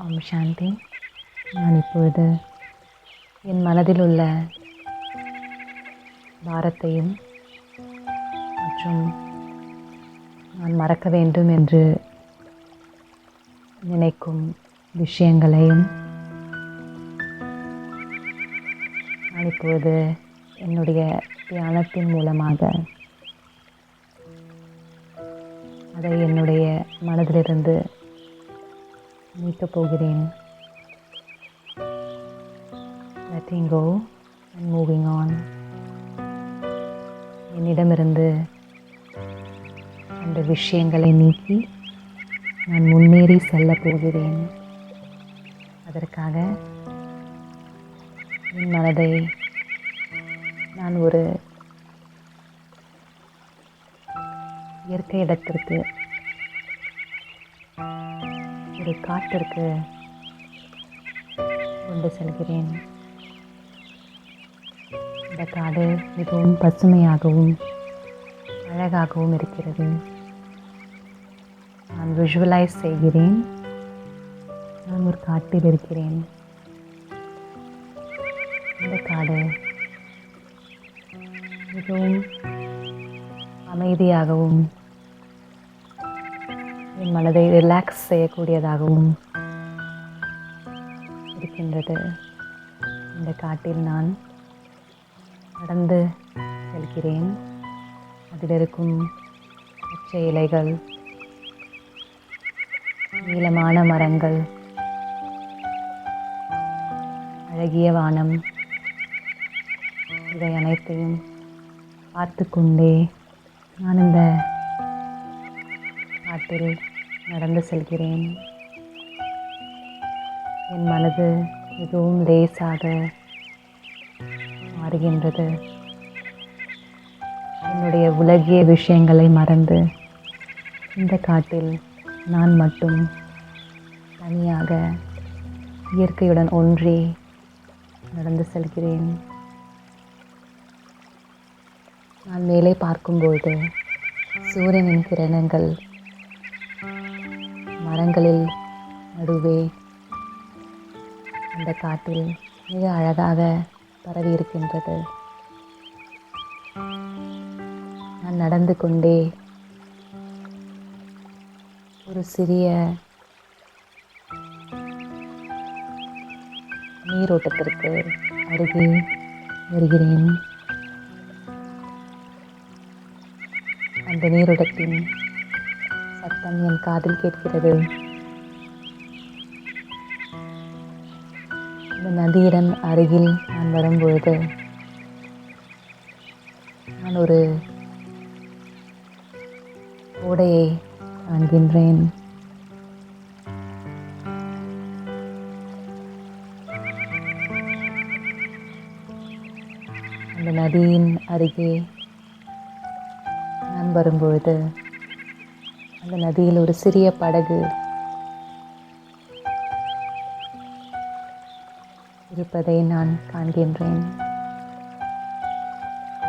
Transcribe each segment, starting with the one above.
ஓம் சாந்தி. நான் இப்பொழுது என் மனதில் உள்ள பாரத்தையும் மற்றும் நான் மறக்க வேண்டும் என்று நினைக்கும் விஷயங்களையும் நான் இப்பொழுது என்னுடைய தியானத்தின் மூலமாக அதை என்னுடைய மனதிலிருந்து நீக்கப் போகிறேன் letting go and moving on. என்னிடமிருந்து அந்த விஷயங்களை நீக்கி நான் முன்னேறி செல்லப் போகிறேன். அதற்காக என் மனதை நான் ஒரு இயற்கை இடத்திற்கு ஒரு காட்டிற்கு கொண்டு செல்கிறேன். இந்த காடு மிகவும் பசுமையாகவும் அழகாகவும் இருக்கிறது. நான் விஷுவலைஸ் செய்கிறேன். நான் ஒரு காட்டில் இருக்கிறேன். இந்த காடு மிகவும் அமைதியாகவும் என் மனதை ரிலாக்ஸ் செய்யக்கூடியதாகவும் இருக்கின்றது. இந்த காட்டில் நான் நடந்து செல்கிறேன். அதில் இருக்கும் பச்சை இலைகள் நீளமான மரங்கள் அழகிய வானம் இவை அனைத்தையும் பார்த்து கொண்டே நான் இந்த காட்டில் நடந்து செல்கிறேன். என் மனது மிகவும் லேசாக மாறுகின்றது. என்னுடைய உலகிய விஷயங்களை மறந்து இந்த காட்டில் நான் மட்டும் தனியாக இயற்கையுடன் ஒன்றி நடந்து செல்கிறேன். நான் மேலே பார்க்கும்போது சூரியனின் கிரணங்கள் மரங்களில் நடுவே அந்த காட்டில் மிக அழகாக பரவி இருக்கின்றது. நான் நடந்து கொண்டே ஒரு சிறிய நீரோட்டத்திற்கு அருகே வருகிறேன். அந்த நீரோட்டத்தின் சத்தம் என் காதில் கேட்கிறது. இந்த நதியிடம் அருகில் நான் வரும்பொழுது நான் ஒரு ஓடையை காண்கின்றேன் அந்த நதியின் அருகே நான் வரும்பொழுது அந்த நதியில் ஒரு சிறிய படகு. இருப்பதை நான் காண்கின்றேன்.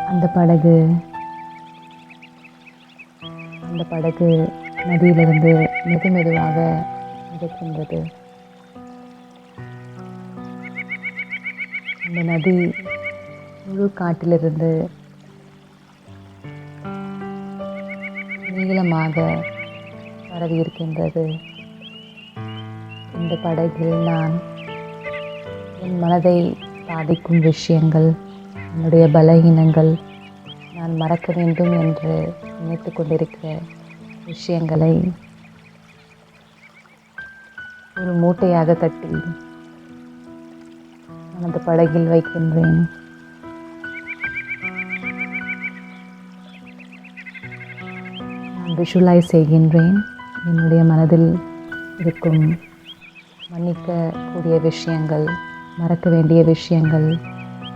அந்த படகு அந்த படகு நதியிலிருந்து மெது மெதுவாக மிதக்கின்றது. அந்த நதி முழு காட்டிலிருந்து நீளமாக பரவி இருக்கின்றது இந்த படகில் நான் என் மனதை பாதிக்கும் விஷயங்கள் என்னுடைய பலகீனங்கள் நான் மறக்க வேண்டும் என்று நினைத்து கொண்டிருக்கிற விஷயங்களை ஒரு மூட்டையாக கட்டி நான் அந்த படகில் வைக்கின்றேன். நான் விஷுவலைஸ் செய்கின்றேன். என்னுடைய மனதில் இருக்கும் மன்னிக்கக்கூடிய விஷயங்கள் மறக்க வேண்டிய விஷயங்கள்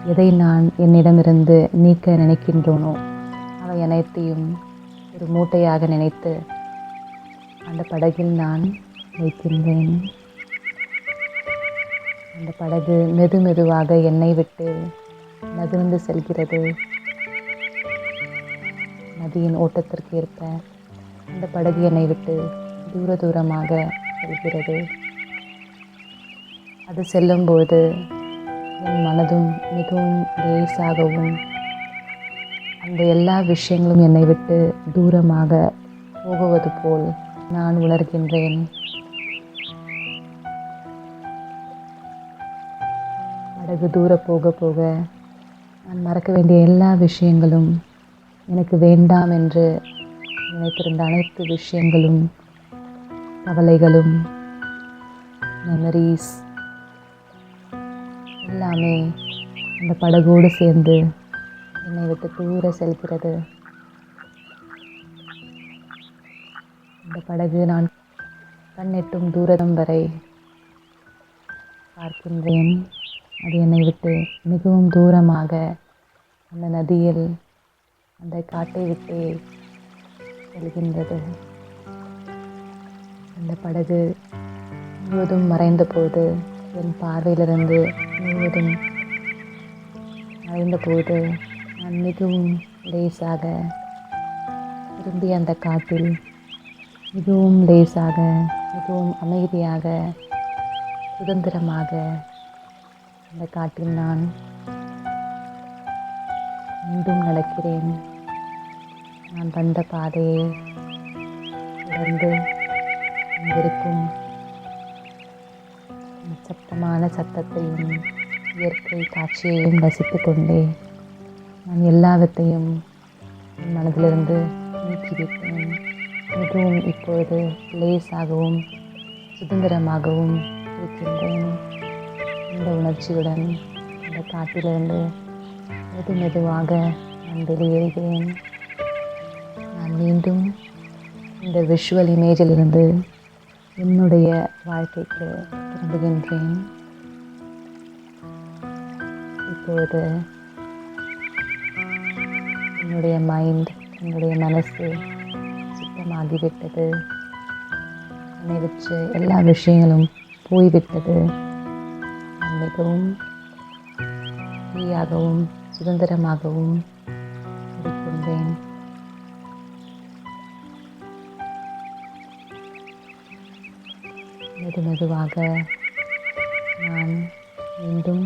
எதை நான் என்னிடமிருந்து நீக்க நினைக்கின்றோனோ அவை அனைத்தையும் ஒரு மூட்டையாக நினைத்து அந்த படகில் நான் வைக்கின்றேன். அந்த படகு மெது மெதுவாக என்னை விட்டு நகர்ந்து செல்கிறது. நதியின் ஓட்டத்திற்கு ஏற்ப அந்த படகு என்னை விட்டு தூர தூரமாக செல்கிறது. அது செல்லும்போது என் மனதும் மிகவும் லேசாகவும் அந்த எல்லா விஷயங்களும் என்னை விட்டு தூரமாக போகுவது போல் நான் உணர்கின்றேன். படகு தூர போக போக நான் மறக்க வேண்டிய எல்லா விஷயங்களும் எனக்கு வேண்டாம் என்று நினைத்திருந்த அனைத்து விஷயங்களும் கவலைகளும் மெமரிஸ் எல்லாமே அந்த படகோடு சேர்ந்து என்னை விட்டு தூர செல்கிறது. அந்த படகு நான் கண்ணெட்டும் தூரம் வரை பார்க்கின்றேன். அது என்னை விட்டு மிகவும் தூரமாக அந்த நதியில் அந்த காட்டை விட்டு செல்கின்றது அந்த படகு முழுவதும் மறைந்த போது என் பார்வையிலிருந்து முழுவதும் மறைந்த போது நான் மிகவும் லேசாக திரும்பி அந்த காட்டில் மிகவும் லேசாக மிகவும் அமைதியாக சுதந்திரமாக அந்த காட்டில் நான் மீண்டும் நடக்கிறேன். நான் வந்த பாதையை தொடர்ந்து அங்கிருக்கும் நிசப்தமான சத்தத்தையும் இயற்கை காட்சியையும் ரசித்து கொண்டே நான் எல்லாவற்றையும் என் மனதிலிருந்து நீக்கிவிட்டேன். மிகவும் இப்பொழுது லேசாகவும் சுதந்திரமாகவும் இருக்கின்றேன். இந்த உணர்ச்சியுடன் இந்த காட்டிலிருந்து மெது மெதுவாக நான் வெளியேறுகிறேன். மீண்டும் இந்த விஷுவல் இமேஜிலிருந்து என்னுடைய வாழ்க்கைக்கு திரும்புகின்றேன். இப்போது என்னுடைய மைண்ட் என்னுடைய மனசு சுத்தமாகிவிட்டது. என்னை வச்சு எல்லா விஷயங்களும் போய்விட்டது. நான் மிகவும் ஃப்ரீயாகவும் சுதந்திரமாகவும் இருக்கின்றேன். மெது மெதுவாக நான் மீண்டும்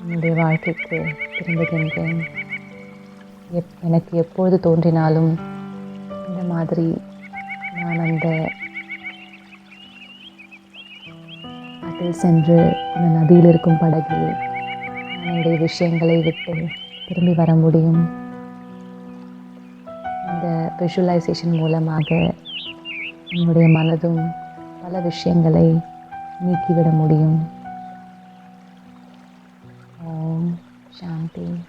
என்னுடைய வாழ்க்கைக்கு திரும்புகின்றேன் எப் எனக்கு எப்பொழுது தோன்றினாலும் இந்த மாதிரி நான் அந்த அதில் சென்று அந்த நதியில் இருக்கும் படகில் என்னுடைய விஷயங்களை விட்டு திரும்பி வர முடியும். இந்த விஷுவலைசேஷன் மூலமாக என்னுடைய மனதும் பல விஷயங்களை நீக்கிவிட முடியும். ஓம் சாந்தி.